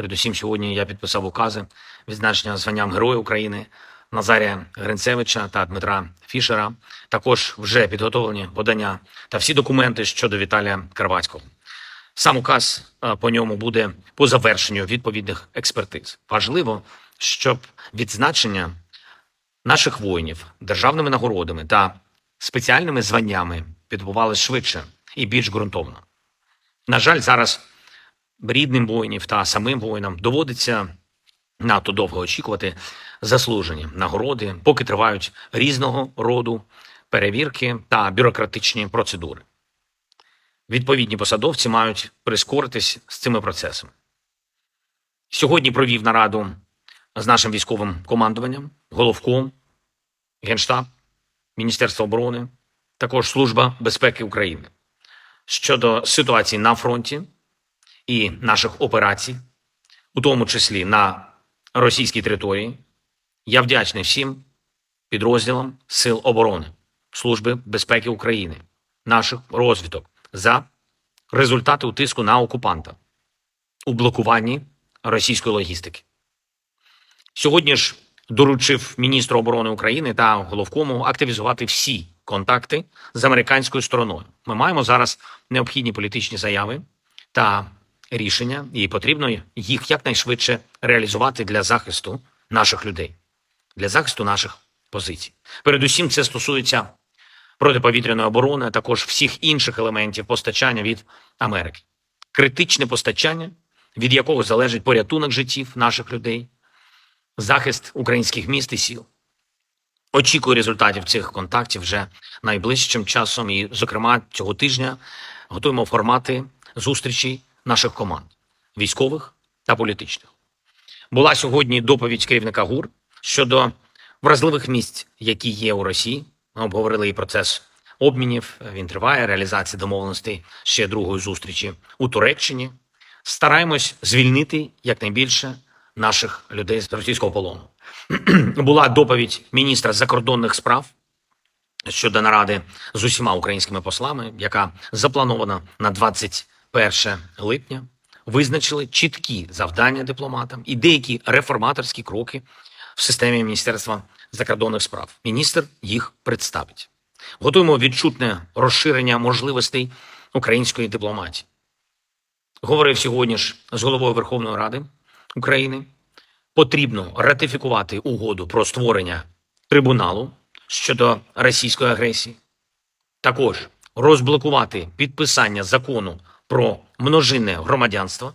Передусім, сьогодні я підписав укази відзначення званням Героя України Назарія Гринцевича та Дмитра Фішера. Також вже підготовлені подання та всі документи щодо Віталія Карвацького. Сам указ е, по ньому буде по завершенню відповідних експертиз. Важливо, щоб відзначення наших воїнів державними нагородами та спеціальними званнями відбувалося швидше і більш ґрунтовно. На жаль, зараз рідним воїнів та самим воїнам доводиться надто довго очікувати заслужені нагороди, поки тривають різного роду перевірки та бюрократичні процедури. Відповідні посадовці мають прискоритись з цими процесами. Сьогодні провів нараду з нашим військовим командуванням, головком, Генштаб, Міністерство оборони, також Служба безпеки України щодо ситуації на фронті і наших операцій, у тому числі на російській території. Я вдячний всім підрозділам Сил оборони, Служби безпеки України, наших розвідок за результати утиску на окупанта у блокуванні російської логістики. Сьогодні ж доручив міністру оборони України та головкому активізувати всі контакти з американською стороною. Ми маємо зараз необхідні політичні заяви та рішення, і потрібно їх якнайшвидше реалізувати для захисту наших людей, для захисту наших позицій. Передусім, це стосується протиповітряної оборони, а також всіх інших елементів постачання від Америки. Критичне постачання, від якого залежить порятунок життів наших людей, захист українських міст і сіл. Очікую результатів цих контактів вже найближчим часом. І, зокрема, цього тижня готуємо формати зустрічей наших команд військових та політичних. Була сьогодні доповідь керівника ГУР щодо вразливих місць, які є у Росії. Ми обговорили і процес обмінів. Він триває. Реалізація домовленостей ще другої зустрічі у Туреччині. Стараємось звільнити якнайбільше наших людей з російського полону. Була доповідь міністра закордонних справ щодо наради з усіма українськими послами, яка запланована на 21 липня. Визначили чіткі завдання дипломатам і деякі реформаторські кроки в системі Міністерства закордонних справ. Міністр їх представить. Готуємо відчутне розширення можливостей української дипломатії. Говорив сьогодні ж з головою Верховної Ради України. Потрібно ратифікувати угоду про створення трибуналу щодо російської агресії, також розблокувати підписання закону про множинне громадянство